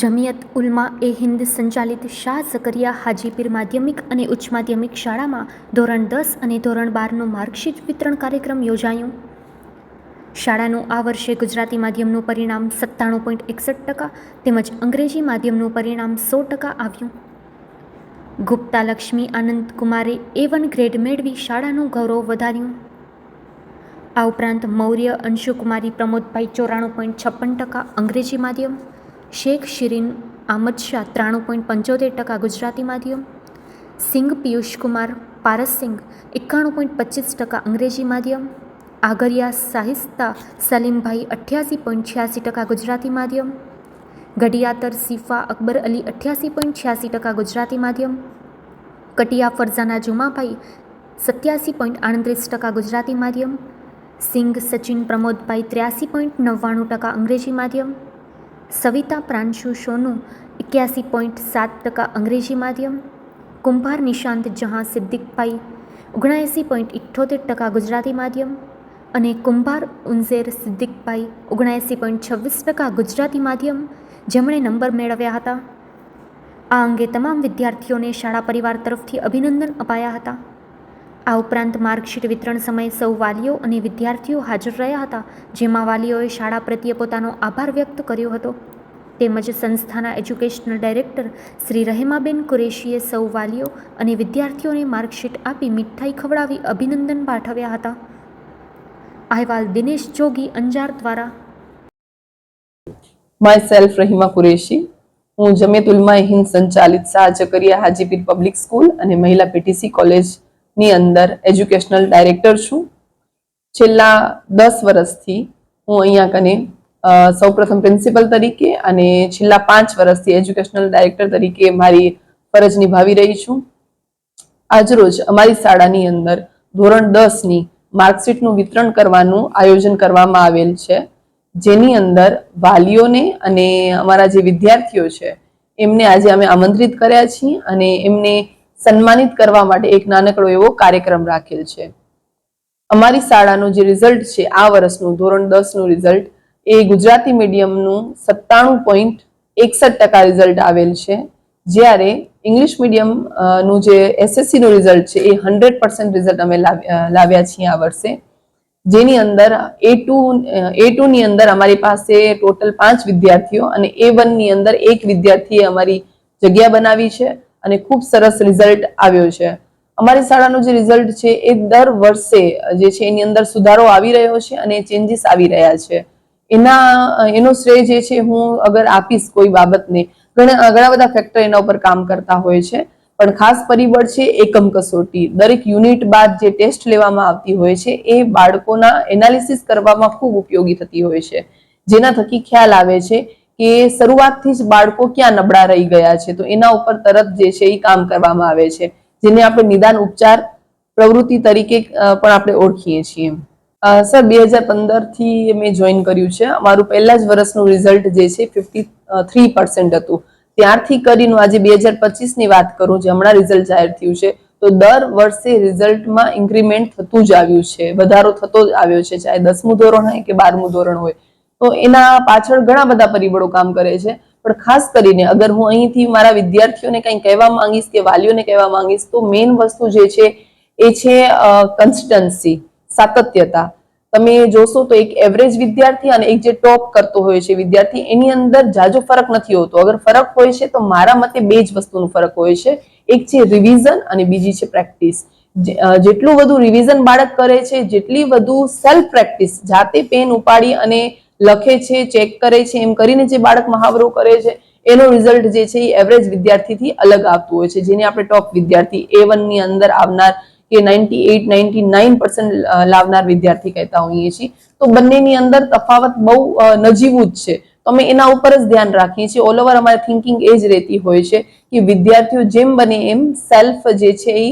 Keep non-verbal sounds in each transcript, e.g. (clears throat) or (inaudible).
જમિયત ઉલમા એ હિન્દ સંચાલિત શાહ ઝકરિયા હાજીપીર માધ્યમિક અને ઉચ્ચ માધ્યમિક શાળામાં ધોરણ દસ અને ધોરણ બારનો માર્કશીટ વિતરણ કાર્યક્રમ યોજાયો. શાળાનું આ વર્ષે ગુજરાતી માધ્યમનું પરિણામ સત્તાણું પોઈન્ટ એકસઠ ટકા તેમજ અંગ્રેજી માધ્યમનું પરિણામ સો ટકા આવ્યું. ગુપ્તા લક્ષ્મી આનંદ કુમારે એ વન ગ્રેડ મેળવી શાળાનું ગૌરવ વધાર્યું. આ ઉપરાંત મૌર્ય અંશુકુમારી પ્રમોદભાઈ ચોરાણું પોઈન્ટ છપ્પન ટકા અંગ્રેજી માધ્યમ શેખ શિરીન આમદ શાહ ત્રાણું પોઈન્ટ પંચોતેર ટકા ગુજરાતી માધ્યમ. સિંઘ પિયુષકુમાર પારસસિંઘ એકાણું પોઈન્ટ પચીસ ટકા અંગ્રેજી માધ્યમ. આગરિયા સાહિસ્તા સલીમભાઈ અઠ્યાસી પોઈન્ટ છ્યાસી ટકા ગુજરાતી માધ્યમ. ગડિયાતર સિફા અકબર અલી અઠ્યાસી પોઈન્ટ છ્યાસી ટકા ગુજરાતી માધ્યમ. કટિયા ફરઝાના જુમાભાઈ સત્યાસી પોઈન્ટ આડત્રીસ ટકા ગુજરાતી માધ્યમ. સિંઘ સચિન પ્રમોદભાઈ ત્ર્યાસી પોઈન્ટ નવ્વાણું ટકા અંગ્રેજી માધ્યમ. સવિતા પ્રાંશુ સોનું, એક્યાસી પોઈન્ટ સાત ટકા અંગ્રેજી માધ્યમ, કુંભાર નિશાંત જહાં સિદ્દીકભાઈ, ઓગણએંસી પોઈન્ટ ઇઠ્ઠોતેર ટકા ગુજરાતી માધ્યમ અને કુંભાર ઉંઝેર સિદ્દીકભાઈ, ઓગણએંસી પોઈન્ટ છવ્વીસ ટકા ગુજરાતી માધ્યમ જેમણે નંબર મેળવ્યા હતા. આ અંગે તમામ વિદ્યાર્થીઓને શાળા પરિવાર તરફથી અભિનંદન અપાયા હતા. આ ઉપરાંત માર્કશીટ વિતરણ સમયે સૌ વાલીઓ અને વિદ્યાર્થીઓ હાજર રહ્યા હતા, જેમાં વાલીઓએ શાળા પ્રત્યે પોતાનો આભાર વ્યક્ત કર્યો હતો. તેમજ સંસ્થાના એજ્યુકેશનલ ડાયરેક્ટર શ્રી રહેમાબેન કુરેશીએ સૌ વાલીઓ અને વિદ્યાર્થીઓને માર્કશીટ આપી મીઠાઈ ખવડાવી અભિનંદન પાઠવ્યા હતા. અહેવાલ દિનેશ જોગી, અંજાર દ્વારા. Myself Rahima Qureshi. હું જમેત ઉલમા હિન્દ સંચાલિત શાહ જકરિયા હાજીપીર પબ્લિક સ્કૂલ અને મહિલા પીટીસી કોલેજની અંદર એજ્યુકેશનલ ડાયરેક્ટર છું. છેલ્લા દસ વર્ષથી હું અહીંયા કને સૌપ્રથમ પ્રિન્સિપલ તરીકે અને છેલ્લા પાંચ વર્ષથી એજ્યુકેશનલ ડાયરેક્ટર તરીકે મારી ફરજ નિભાવી રહી છું. આજરોજ અમારી શાળાની અંદર ધોરણ દસની માર્કશીટનું વિતરણ કરવાનું આયોજન કરવામાં આવેલ છે. જેની અંદર વાલીઓને અને અમારા જે વિદ્યાર્થીઓ છે, એમને આજે અમે આમંત્રિત કર્યા છીએ અને એમને સન્માનિત કરવા માટે એક નાનકડો એવો કાર્યક્રમ રાખેલ છે. અમારી શાળાનું જે રિઝલ્ટ છે, આ વર્ષનું, ધોરણ દસનું રિઝલ્ટ એ ગુજરાતી મીડિયમનું સત્તાણું પોઈન્ટ એકસઠ ટકા રિઝલ્ટ આવેલ છે. જ્યારે ઇંગ્લિશ મીડિયમનું જે એસએસસીનું રિઝલ્ટ છે, એ હંડ્રેડ પર્સન્ટ રિઝલ્ટ અમે લાવ- લાવ્યા છીએ આ વર્ષે. જેની અંદર એ ટુ એ ટુની અંદર અમારી પાસે ટોટલ પાંચ વિદ્યાર્થીઓ અને એ વનની અંદર એક વિદ્યાર્થીએ અમારી જગ્યા બનાવી છે. અને ખૂબ સરસ રિઝલ્ટ આવ્યો છે. અમારી શાળાનું જે રિઝલ્ટ છે એ દર વર્ષે જે છે એની અંદર સુધારો આવી રહ્યો છે અને ચેન્જીસ આવી રહ્યા છે. એના, એનો શ્રેય જે છે હું અગર આપીશ કોઈ બાબતને, ઘણા ઘણા બધા ફેક્ટર એના ઉપર કામ કરતા હોય છે. પણ ખાસ પરિબળ છે એકમ કસોટી. દરેક યુનિટ બાદ જે ટેસ્ટ લેવામાં આવતી હોય છે એ બાળકોના એનાલિસિસ કરવામાં ખૂબ ઉપયોગી થતી હોય છે. જેના થકી ખ્યાલ આવે છે કે શરૂઆતથી જ બાળકો ક્યાં નબળા રહી ગયા છે? તો એના ઉપર તરત જે છે એ કામ કરવામાં આવે છે, જેને આપણે નિદાન ઉપચાર પ્રવૃત્તિ તરીકે પણ આપણે ઓળખીએ છીએ. સર, બે હજાર પંદરથી મેં જોઈન કર્યું છે. અમારું પહેલા જ વર્ષનું રિઝલ્ટ જે છે ફિફ્ટી થ્રી પર્સન્ટ હતું. ત્યારથી કરીને આજે બે હજાર પચીસની વાત કરું, જે હમણાં રિઝલ્ટ જાહેર થયું છે, તો દર વર્ષે રિઝલ્ટમાં ઇન્ક્રીમેન્ટ થતું જ આવ્યું છે. વધારો થતો જ આવ્યો છે, ચાહે દસમું ધોરણ હોય કે બારમું ધોરણ હોય. તો એના પાછળ ઘણા બધા પરિબળો કામ કરે છે. પણ ખાસ કરીને અગર હું અહીંથી મારા વિદ્યાર્થીઓને કંઈ કહેવા માંગીશ કે વાલીઓને કહેવા માંગીશ, તો મેઇન વસ્તુ જે છે, એ છે કન્સ્ટન્સી સાતત્યતા. તમે જોશો તો એક એવરેજ વિદ્યાર્થી અને એક જે ટોપ કરતો હોય છે વિદ્યાર્થી, એની અંદર જાજો ફરક નથી હોતો. અગર ફરક હોય છે, તો મારા મતે બે જ વસ્તુનો ફરક હોય છે. એક છે રિવિઝન અને બીજી છે પ્રેક્ટિસ જેટલું વધુ રિવિઝન બાળક કરે છે, જેટલી વધુ સેલ્ફ પ્રેક્ટિસ જાતે પેન ઉપાડી અને લખે છે ચેક કરે છે, એમ કરીને જે બાળક મહાવરો કરે છે, એનો રિઝલ્ટ જે છે એ એવરેજ વિદ્યાર્થીથી અલગ આવતું હોય છે. જેને આપણે ટોપ વિદ્યાર્થી એ વનની અંદર આવનાર કે નાઇન્ટી એટ નાઇન્ટી નાઇન લાવનાર વિદ્યાર્થી કહેતા હોઈએ છીએ. તો બંનેની અંદર તફાવત બહુ નજીવું જ છે. તો અમે એના ઉપર જ ધ્યાન રાખીએ છીએ. ઓલ ઓવર અમારી થિંકિંગ એ જ રહેતી હોય છે કે વિદ્યાર્થીઓ જેમ બને એમ સેલ્ફ જે છે એ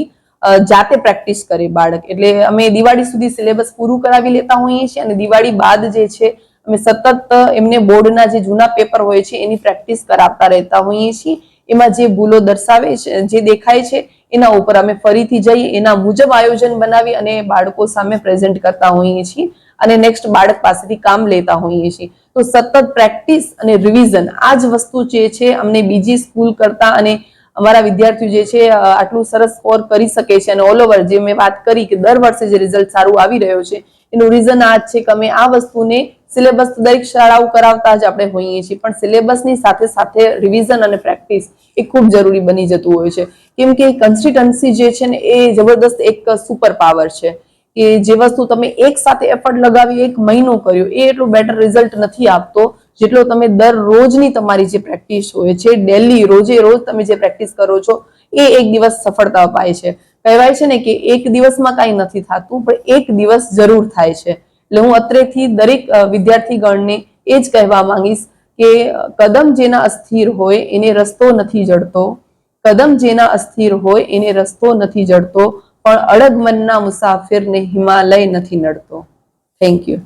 જાતે પ્રેક્ટિસ કરે બાળક. એટલે અમે દિવાળી સુધી સિલેબસ પૂરું કરાવી લેતા હોઈએ છીએ અને દિવાળી બાદ જે છે અમે સતત એમને બોર્ડના જે જૂના પેપર હોય છે, એની પ્રેક્ટિસ કરાવતા રહેતા હોઈએ છીએ. એમાં જે ભૂલો દર્શાવે છે, જે દેખાય છે, એના ઉપર અમે ફરીથી જઈ એના મુજબ આયોજન બનાવી અને બાળકો સામે પ્રેઝન્ટ કરતા હોઈએ છીએ અને નેક્સ્ટ બાળક પાસેથી કામ લેતા હોઈએ છીએ. તો સતત પ્રેક્ટિસ અને રિવિઝન આ જ વસ્તુ જે છે, અમને બીજી સ્કૂલ કરતા અને અમારા વિદ્યાર્થીઓ જે છે આટલું સરસ સ્કોર કરી શકે છે અને ઓલ ઓવર જે મેં વાત કરી કે દર વર્ષે જે રિઝલ્ટ સારું આવી રહ્યો છે એનું રીઝન આ છે કે અમે આ વસ્તુને સિલેબસ દરેક શાળાઓ કરાવતા જ આપણે હોઈએ છીએ. પણ સિલેબસની સાથે સાથે રિવિઝન અને પ્રેક્ટિસ એ ખૂબ જરૂરી બની જતું હોય છે. કેમ કે કન્સિસ્ટન્સી જે છે ને એ જબરદસ્ત એક સુપર પાવર છે. કે જે વસ્તુ તમે એક સાથે એફર્ટ લગાવી, એક મહિનો કર્યો, એ એટલું બેટર રિઝલ્ટ નથી આપતો જેટલો તમે દરરોજની તમારી જે પ્રેક્ટિસ હોય છે ડેલી રોજે રોજ તમે જે પ્રેક્ટિસ કરો છો, એ એક દિવસ સફળતા અપાય છે. કહેવાય છે ને કે એક દિવસમાં કાંઈ નથી થતું, પણ એક દિવસ જરૂર થાય છે. એટલે હું અત્રેથી દરેક વિદ્યાર્થી વિદ્યાર્થીગણને એ જ કહેવા માંગીશ કે કદમ જેના અસ્થિર હોય એને રસ્તો નથી જડતો. કદમ જેના અસ્થિર હોય એને રસ્તો નથી જડતો, પણ અડગ મનના મુસાફિરને હિમાલય નથી નડતો. થેન્ક યુ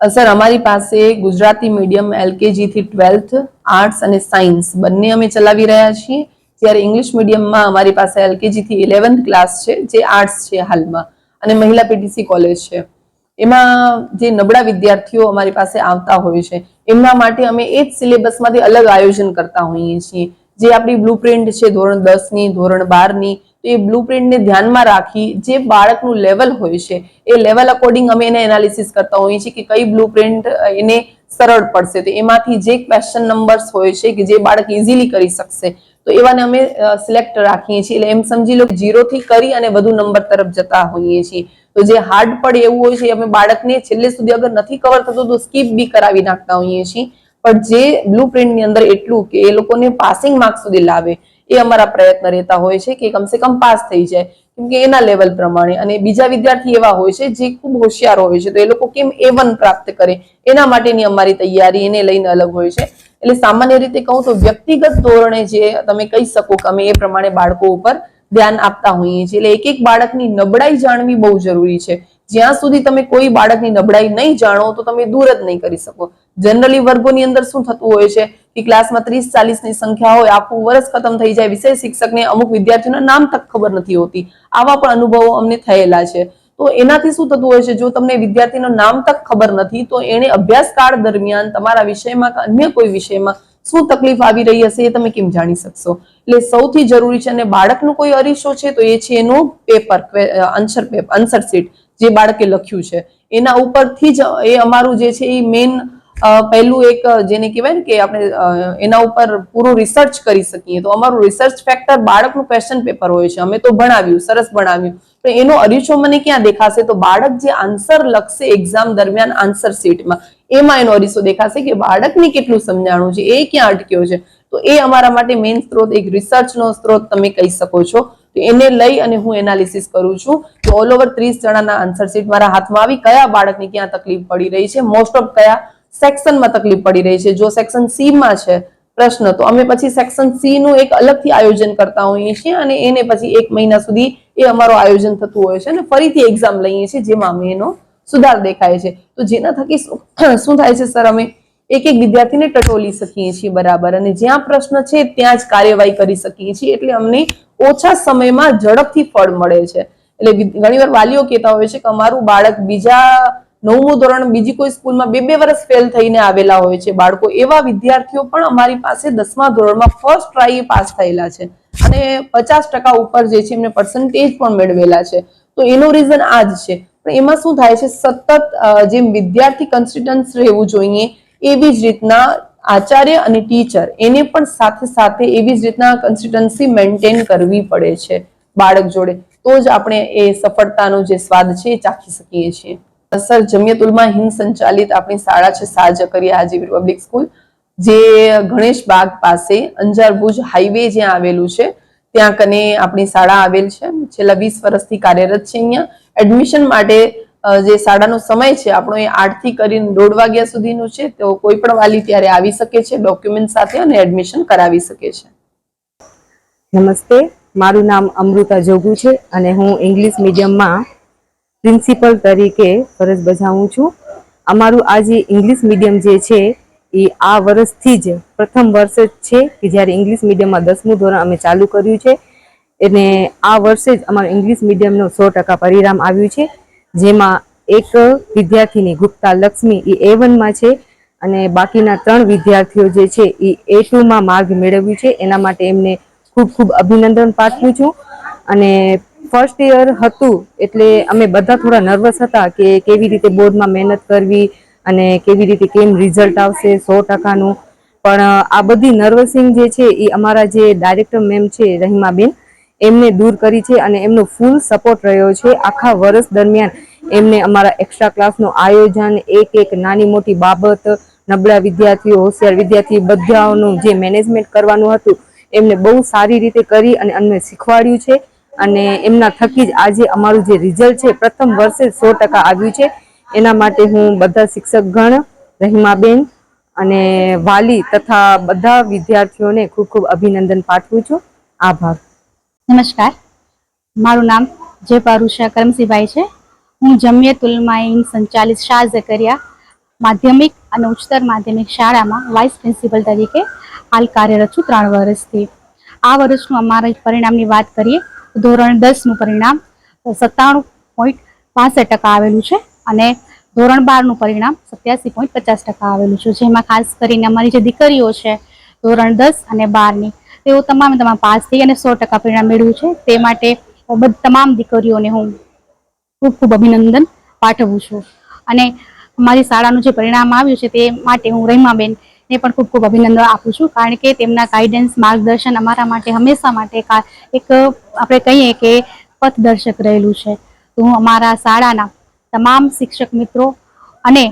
સર, અમારી પાસે ગુજરાતી મીડિયમ એલકેજી થી ટ્વેલ્થ, આર્ટ્સ અને સાયન્સ બંને અમે ચલાવી રહ્યા છીએ. જ્યારે ઇંગ્લિશ મીડિયમમાં અમારી પાસે એલકેજી થી ઇલેવન્થ ક્લાસ છે, જે આર્ટ્સ છે હાલમાં, અને મહિલા પીટીસી કોલેજ છે. એમાં જે નબળા વિદ્યાર્થીઓ અમારી પાસે આવતા હોય છે, એમના માટે અમે એ જ સિલેબસમાંથી અલગ આયોજન કરતા હોઈએ છીએ. જે આપણી બ્લુપ્રિન્ટ છે ધોરણ દસની ધોરણ બારની તો એ બ્લુપ્રિન્ટને ધ્યાનમાં રાખી જે બાળકનું લેવલ હોય છે, એ લેવલ અકોર્ડિંગ અમે એને એનાલિસિસ કરતા હોઈએ છીએ કે કઈ બ્લુપ્રિન્ટ એને સરળ પડશે. તો એમાંથી જે ક્વેશ્ચન નંબર્સ હોય છે કે જે બાળક ઇઝીલી કરી શકશે તો એવાને અમે સિલેક્ટ રાખીએ છીએ. એટલે એમ સમજી લો ઝીરો થી કરી અને વધુ નંબર તરફ જતા હોઈએ છીએ. તો જે હાર્ડ પડે એવું હોય છે અમે બાળકને છેલ્લે સુધી અગર નથી કવર થતું તો સ્કીપ બી કરાવી નાખતા હોઈએ છીએ. પણ જે બ્લુ ની અંદર એટલું કે એ લોકોને પાસિંગ માર્ક સુધી લાવે, એ અમારા પ્રયત્ન રહેતા હોય છે કે કમસે કમ પાસ થઈ જાય. કેમ કે એના લેવલ પ્રમાણે અને બીજા વિદ્યાર્થી એવા હોય છે જે ખૂબ હોશિયાર હોય છે. તો એ લોકો કેમ એ પ્રાપ્ત કરે? એના માટેની અમારી તૈયારી એને લઈને અલગ હોય છે. એટલે સામાન્ય રીતે કહું તો વ્યક્તિગત ધોરણે જે તમે કહી શકો કે અમે એ પ્રમાણે બાળકો ઉપર ધ્યાન આપતા હોઈએ છીએ. એટલે એક એક બાળકની નબળાઈ જાણવી બહુ જરૂરી છે. જ્યાં સુધી તમે કોઈ બાળકની નબળાઈ નહીં જાણો તો તમે દૂર જ નહીં કરી શકો. જનરલી વર્ગોની અંદર શું થતું હોય છે કે ક્લાસમાં ત્રીસ ચાલીસની સંખ્યા હોય, આખું વર્ષ ખતમ થઈ જાય, વિષય શિક્ષકને અમુક વિદ્યાર્થીઓના નામ તક ખબર નથી હોતી. આવા પણ અનુભવો અમને થયેલા છે. તો એનાથી શું થતું હોય છે? જો તમને વિદ્યાર્થીનું નામ તક ખબર નથી, તો એને અભ્યાસકાળ દરમિયાન તમારા વિષયમાં કે અન્ય કોઈ વિષયમાં શું તકલીફ આવી રહી હશે એ તમે કેમ જાણી શકશો? એટલે સૌથી જરૂરી છે અને બાળકનું કોઈ અરીસો છે તો એ છે એનું paper answer paper answer sheet જે બાળકે લખ્યું છે. એના ઉપરથી જ એ અમારું જે છે એ મેઇન પહેલું એક જેને કહેવાય ને કે આપણે એના ઉપર પૂરું રિસર્ચ કરી શકીએ. તો અમારું રિસર્ચ ફેક્ટર બાળકનું ક્વેશ્ચન પેપર હોય છે. અમે તો ભણાવ્યું, સરસ ભણાવ્યું. તો એનો અરીસો મને ક્યાં દેખાશે? તો બાળક જે આન્સર લખશે એક્ઝામ દરમિયાન આન્સર શીટમાં એમાં એનો અરીસો દેખાશે કે બાળકને કેટલું સમજાણું છે, એ ક્યાં અટક્યો છે? તો એ અમારા માટે મેઇન સ્ત્રોત, એક રિસર્ચનો સ્ત્રોત તમે કહી શકો છો. તો એને લઈ અને હું એનાલિસિસ કરું છું. કે ઓલ ઓવર ત્રીસ જણાના આન્સર શીટ મારા હાથમાં આવી. કયા બાળકને ક્યાં તકલીફ પડી રહી છે? મોસ્ટ ઓફ કયા? સેક્શનમાં તકલીફ પડી રહી છે. જો સેક્શન સીમાં છે પ્રશ્ન, તો અમે પછી સેક્શન સી નું એક અલગથી આયોજન કરતા હોઈએ છીએ અને એને પછી એક મહિના સુધી એ અમારું આયોજન થતું હોય છે અને ફરીથી એક્ઝામ લઈએ છીએ જેમાં અમે એનો સુધાર દેખાય છે. તો જેના થકી (clears throat) શું થાય છે સર અમે એક એક વિદ્યાર્થીને ટટોલી શકીએ છીએ બરાબર અને જ્યાં પ્રશ્ન છે ત્યાં જ કાર્યવાહી કરી શકીએ છીએ એટલે અમને ઓછા સમયમાં ઝડપથી ફળ મળે છે. એટલે ઘણીવાર વાલીઓ કહેતા હોય છે કે અમારું બાળક બીજા નવમું ધોરણ બીજી કોઈ સ્કૂલમાં બે બે વર્ષ ફેલ થઈને આવેલા હોય છે. બાળકો એવા વિદ્યાર્થીઓ પણ અમારી પાસે દસમા ધોરણમાં ફર્સ્ટ ટ્રાય પાસ થયેલા છે. અને પચાસ ટકા ઉપર જે છે એમને પર્સન્ટેજ પણ મેળવેલા છે. તો એનું રીઝન આ જ છે. પણ એમાં શું થાય છે? સતત જેમ વિદ્યાર્થી કન્સિસ્ટન્સ રહેવું જોઈએ, એવી જ રીતના આચાર્ય અને ટીચર એને પણ સાથે સાથે એવી જ રીતના કન્સિસ્ટન્સી મેન્ટેન કરવી પડે છે બાળક જોડે. તો જ આપણે એ સફળતાનો જે સ્વાદ છે એ ચાખી શકીએ છીએ. સર જમિયતુલમાં હિન્દ સંચાલિત આપણી શાળા છે સાજકરિયા હાજીપીર પબ્લિક સ્કૂલ, જે ગણેશ બાગ પાસે અંજાર ભુજ હાઈવે જ્યાં આવેલું છે, ત્યાં કને આપણી શાળા આવેલ છેલ્લા વીસ વર્ષથી કાર્યરત છે અહીંયા. એડમિશન માટે જે શાળાનો સમય છે, આપણો એ આઠથી કરીને દોઢ વાગ્યા સુધીનું છે. તો કોઈ પણ વાલી ત્યારે આવી શકે છે, ડોક્યુમેન્ટ સાથે અને એડમિશન કરાવી શકે છે. નમસ્તે. મારું નામ અમૃતા જોગુ છે અને હું ઇંગ્લિશ મીડિયમમાં પ્રિન્સિપલ તરીકે ફરજ બજાવું છું. અમારું આ જે ઇંગ્લિશ મીડિયમ જે છે, એ આ વર્ષથી જ પ્રથમ વર્ષ જ છે કે જ્યારે ઇંગ્લિશ મીડિયમમાં દસમું ધોરણ અમે ચાલુ કર્યું છે. અને આ વર્ષે જ અમારું ઇંગ્લિશ મીડિયમનું સો ટકા પરિણામ આવ્યું છે. જેમાં એક વિદ્યાર્થીની ગુપ્તા લક્ષ્મી એ એ વનમાં છે અને બાકીના ત્રણ વિદ્યાર્થીઓ જે છે, એ એ ટુમાં માર્ગ મેળવ્યું છે. એના માટે એમને ખૂબ ખૂબ અભિનંદન પાઠવું છું. અને ફર્સ્ટ યર હતું, એટલે અમે બધા થોડા નર્વસ હતા કે કેવી રીતે બોર્ડમાં મહેનત કરવી અને કેવી રીતે કેમ રિઝલ્ટ આવશે સો ટકાનું. પણ આ બધી નર્વસિંગ જે છે એ અમારા જે ડાયરેક્ટર મેમ છે, રહીમાબેન, એમને દૂર કરી છે અને એમનો ફૂલ સપોર્ટ રહ્યો છે. આખા વર્ષ દરમિયાન એમને અમારા એક્સ્ટ્રા ક્લાસનું આયોજન, એક એક નાની મોટી બાબત, નબળા વિદ્યાર્થીઓ, હોશિયાર વિદ્યાર્થી બધાઓનું જે મેનેજમેન્ટ કરવાનું હતું, એમને બહુ સારી રીતે કરી અને અમને શીખવાડ્યું છે. અને એમના થકી જ આજે અમારું જે રિઝલ્ટ છે, પ્રથમ વર્ષે સો ટકા આવ્યું છે. એના માટે હું બધા શિક્ષકગણ, રહીમાબેન અને વાલી તથા બધા વિદ્યાર્થીઓને ખૂબ ખૂબ અભિનંદન પાઠવું છું. આભાર. નમસ્કાર. મારું નામ જે પારુષા કરમસીભાઈ છે. હું જમિયત ઉલમાઈન સંચાલિત શાહ ઝકરિયા માધ્યમિક અને ઉચ્ચતર માધ્યમિક શાળામાં વાઇસ પ્રિન્સિપલ તરીકે હાલ કાર્યરત છું ત્રણ વર્ષથી. આ વર્ષનું અમારા પરિણામની વાત કરીએ ધોરણ દસનું પરિણામ સત્તાણું પોઈન્ટ પાસઠ ટકા આવેલું છે અને ધોરણ બારનું પરિણામ સત્યાસી પોઈન્ટ પચાસ ટકા આવેલું છે. જેમાં ખાસ કરીને અમારી જે દીકરીઓ છે ધોરણ દસ અને બારની, તેઓ તમામ તમામ પાસ થઈ અને સો ટકા પરિણામ મેળવ્યું છે. તે માટે તમામ દીકરીઓને હું ખૂબ ખૂબ અભિનંદન પાઠવું છું. અને મારી શાળાનું જે પરિણામ આવ્યું છે તે માટે હું રહીમાબેન ને પણ ખૂબ ખૂબ અભિનંદન આપું છું, કારણ કે તેમના ગાઈડન્સ માર્ગદર્શન અમારા માટે, હંમેશા માટે એક, આપણે કહીએ કે પથદર્શક રહેલું છે. તો હું અમારા શાળાના તમામ શિક્ષક મિત્રો અને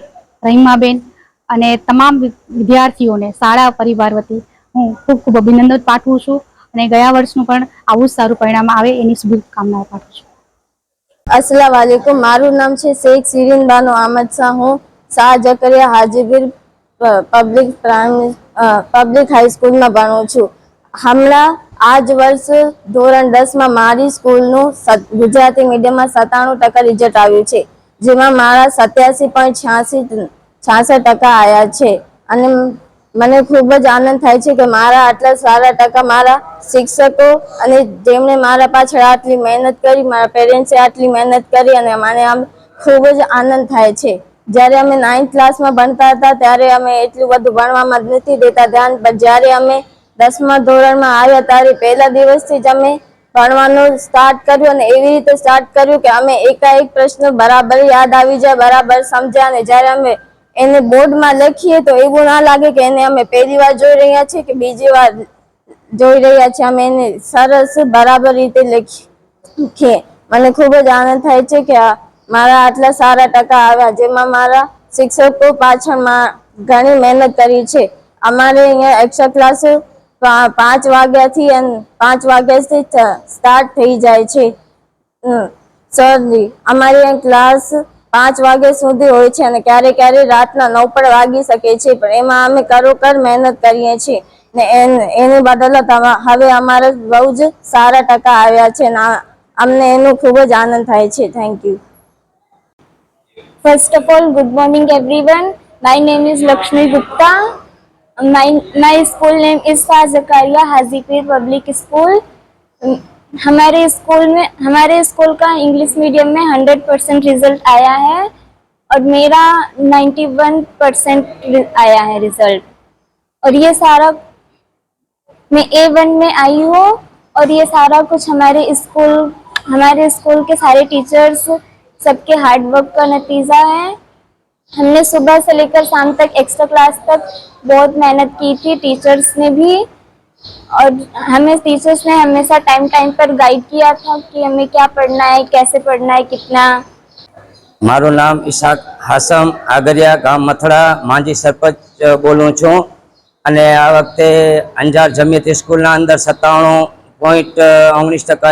રહીમાબેન અને તમામ વિદ્યાર્થીઓને શાળા પરિવાર વતી હું ખૂબ ખૂબ અભિનંદન પાઠવું છું અને ગયા વર્ષનું પણ આવું જ સારું પરિણામ આવે એની શુભકામનાઓ પાઠવું છું. અસલામ વાલેકુમ. મારું નામ છે શેખ સિરીન બાનો અહમદ શાહ. હું શાહ જકરિયા હાજીપીર પ- પબ્લિક પબ્લિક હાઈસ્કૂલમાં ભણું છું. હમણાં આજ વર્ષ ધોરણ દસમાં મારી સ્કૂલનું ગુજરાતી મીડિયમમાં સત્તાણું ટકા રિઝલ્ટ આવ્યું છે. જેમાં મારા સત્યાસી પોઈન્ટ છ્યાસી છાસઠ ટકા આવ્યા છે. અને મને ખૂબ જ આનંદ થાય છે કે મારા આટલા સારા ટકા મારા શિક્ષકો અને જેમણે મારા પાછળ આટલી મહેનત કરી, મારા પેરેન્ટ્સે આટલી મહેનત કરી અને મને આમ ખૂબ જ આનંદ થાય છે. જ્યારે અમે નાઇન્થ ક્લાસમાં ભણતા હતા, ત્યારે અમે એટલું બધું ભણવામાં જ નથી દેતા ધ્યાન. પણ જ્યારે અમે દસમા ધોરણમાં આવ્યા, ત્યારે પહેલા દિવસથી જ અમે ભણવાનું સ્ટાર્ટ કર્યું અને એવી રીતે સ્ટાર્ટ કર્યું કે અમે એકાએક પ્રશ્ન બરાબર યાદ આવી જાય, બરાબર સમજ્યા અને જ્યારે અમે એને બોર્ડમાં લખીએ તો એવું ના લાગે કે એને અમે પહેલી વાર જોઈ રહ્યા છીએ કે બીજી વાર જોઈ રહ્યા છીએ. અમે એને સરસ બરાબર રીતે લખી લખીએ. મને ખૂબ જ આનંદ થાય છે કે આ મારા આટલા સારા ટકા આવ્યા, જેમાં મારા શિક્ષકો પાછળ ઘણી મહેનત કરી છે. અમારે અહીંયા એક્સ્ટ્રા ક્લાસ પાંચ વાગ્યાથી પાંચ વાગ્યાથી સ્ટાર્ટ થઈ જાય છે. સરજી અમારે અહીં ક્લાસ પાંચ વાગ્યા સુધી હોય છે અને ક્યારે ક્યારે રાતના નવ પણ વાગી શકે છે, પણ એમાં અમે કરોકર મહેનત કરીએ છીએ. ને એન- બદલત હવે અમારે બહુ જ સારા ટકા આવ્યા છે અને અમને એનો ખૂબ જ આનંદ થાય છે. Thank you First of all, good morning everyone. My name is Lakshmi Gupta. My, my school name is Shah Zakaria Hazipur Public School. हमारे स्कूल में हमारे स्कूल का इंग्लिश मीडियम में 100 परसेंट रिज़ल्ट आया है और मेरा 91 परसेंट आया है रिज़ल्ट और ये सारा मैं ए वन में आई हूँ और ये सारा कुछ हमारे स्कूल हमारे स्कूल के सारे टीचर्स सबके हार्ड वर्क का नतीजा है हमने सुबह से लेकर शाम तक एक्स्ट्रा क्लास तक बहुत मेहनत की थी टीचर्स ने भी और हमें टीचर्स ने हमेशा टाइम टाइम पर गाइड किया था कि हमें क्या पढ़ना है कैसे पढ़ना है कितना મારું નામ ઈશાક હાસમ આગરિયા ગામ મથડા માંજી સરપંચ અ, બોલું છું અને આ વખતે અંજાર જમિયત સ્કૂલના અંદર સત્તાણું પોઈન્ટ ઓગણીસ ટકા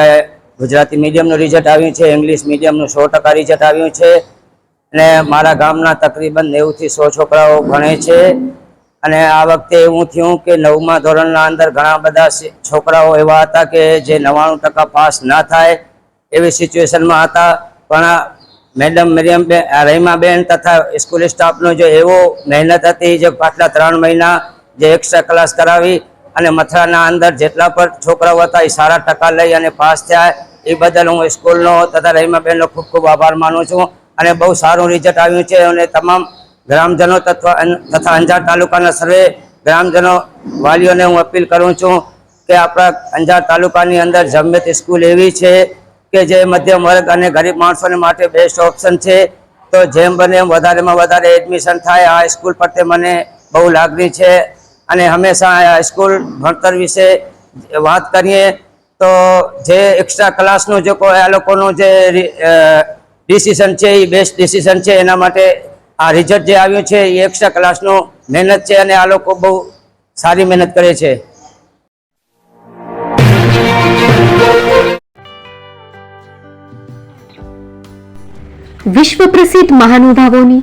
ગુજરાતી મીડિયમનું રિઝલ્ટ આવ્યું છે ઇંગ્લિશ મીડિયમનું સો ટકા રિઝલ્ટ આવ્યું છે. અને મારા ગામના તકરીબન નેવુંથી સો છોકરાઓ ભણે છે. અને આ વખતે એવું થયું કે નવમા ધોરણના અંદર ઘણા બધા છોકરાઓ એવા હતા કે જે નવ્વાણું ટકા પાસ ના થાય એવી સિચ્યુએશનમાં હતા. પણ મેડમ મરિયમ રહીમાબેન તથા સ્કૂલ સ્ટાફનો જે એવો મહેનત હતી, જે પાછલા ત્રણ મહિના જે એક્સ્ટ્રા ક્લાસ કરાવી અને મથરાના અંદર જેટલા પણ છોકરાઓ હતા એ સારા ટકા લઈ અને પાસ થયા. એ બદલ હું સ્કૂલનો તથા રહીમાબેનનો ખૂબ ખૂબ આભાર માનું છું અને બહુ સારું રિઝલ્ટ આવ્યું છે અને તમામ ગ્રામજનો તથા તથા અંજાર તાલુકાના સર્વે ગ્રામજનો વાલીઓને હું અપીલ કરું છું કે આપણા અંજાર તાલુકાની અંદર જમિયત સ્કૂલ એવી છે કે જે મધ્યમ વર્ગ અને ગરીબ માણસોને માટે બેસ્ટ ઓપ્શન છે. તો જેમ બને એમ વધારેમાં વધારે એડમિશન થાય. આ સ્કૂલ પ્રત્યે મને બહુ લાગણી છે. અને હંમેશા સ્કૂલ ભણતર વિશે વાત કરીએ તો જે એક્સ્ટ્રા ક્લાસનું જે આ લોકોનું જે ડિસિઝન છે, એ બેસ્ટ ડિસિઝન છે, એના માટે આ રિઝલ્ટ જે આવ્યું છે, એ એક્સ્ટ્રા ક્લાસનું મહેનત છે અને આ લોકો બહુ સારી મહેનત કરે છે. વિશ્વ પ્રસિદ્ધ મહાનુભાવોની